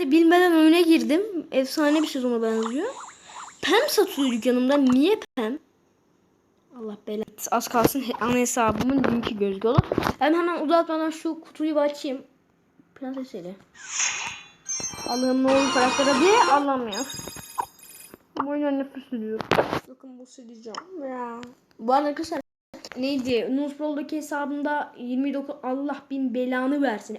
de bilmeden oyuna girdim. Efsane bir sezona benziyor. Pem satıyor dükkanımda. Niye Pem? Allah belanı. Az kalsın ana hesabımın linki gözüküyor. Ben hemen uzatmadan şu kutuyu açayım. Prenses eli. Allah'ım ne olur karaktere diye ya. Bu oyundan nefret ediyorum. Bakın bu sileceğim ya. Bu arada arkadaşlar neydi? Nusprol'daki hesabımda 29 Allah bin belanı versin.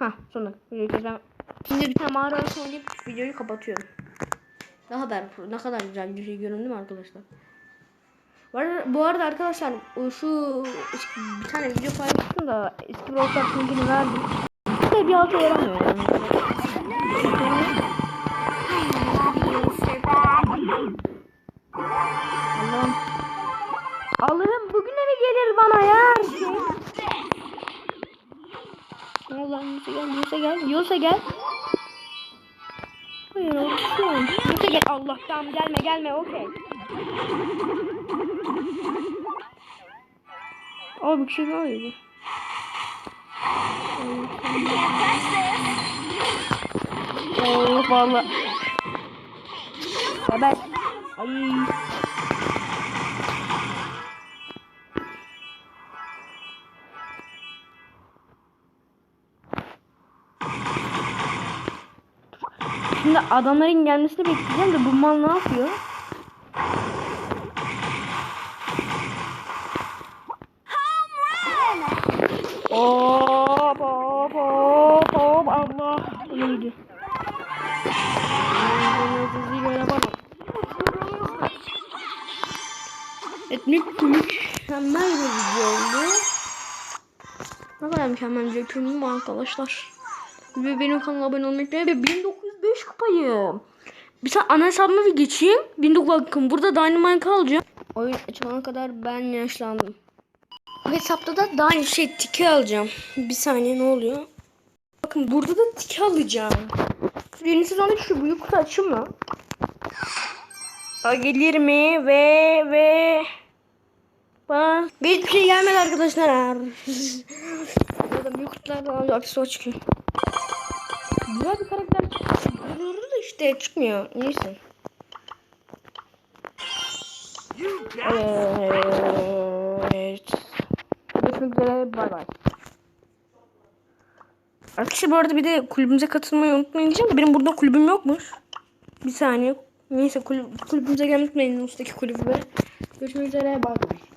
Ha sonra keseceğim. Şimdi bir tane mağara arası oynayıp videoyu kapatıyorum. Ne kadar ne kadar güzel bir şey göründü arkadaşlar? Arada, bu arada arkadaşlar şu bir tane video paylaştım da eski Brawl linkini verdim. İşte bir altı yaramıyor yani. Allah'ım. Bugün eve gelir bana ya. Allah'ım Yusuf gel, Yusuf gel, Yusuf gel. Hayır olsun. Yusuf gel. Allah tamam gelme gelme okey. Abi bir şey daha iyiydi. Oh valla. Haber. Ay. Şimdi adamların gelmesini bekleyeceğim de bu mal ne yapıyor? Hop hop hop hop Allah iyiydi. Evet mük mükemmel bir video oldu. Ne kadar mükemmel bir video arkadaşlar? Ve benim kanalıma abone olmayı unutmayın. Ve 1905 kupayım. Bir tane ana hesabıma bir geçeyim. 19 bakın burada Dynamite alacağım. Oyun açılana kadar ben yaşlandım. Bu hesapta da daha şey tiki alacağım. Bir saniye ne oluyor? Bakın burada da tiki alacağım. Yeni sezonda şu büyük kutu açayım mı? Aa, gelir mi? Ve ve bana hiçbir şey gelmedi arkadaşlar. Burada büyük kutulardan alıyor. Aksesuar çıkıyor. Güzel bir karakter çıkıyor da işte çıkmıyor. Neyse. Evet. Görüşmek üzere. Bay bay. Arkadaşlar bu arada bir de kulübümüze katılmayı unutmayın diyeceğim benim burada kulübüm yokmuş. Bir saniye. Neyse kulüp, kulübümüze gelmeyi unutmayın. Ustaki kulübüme. Görüşmek üzere. Bay bay.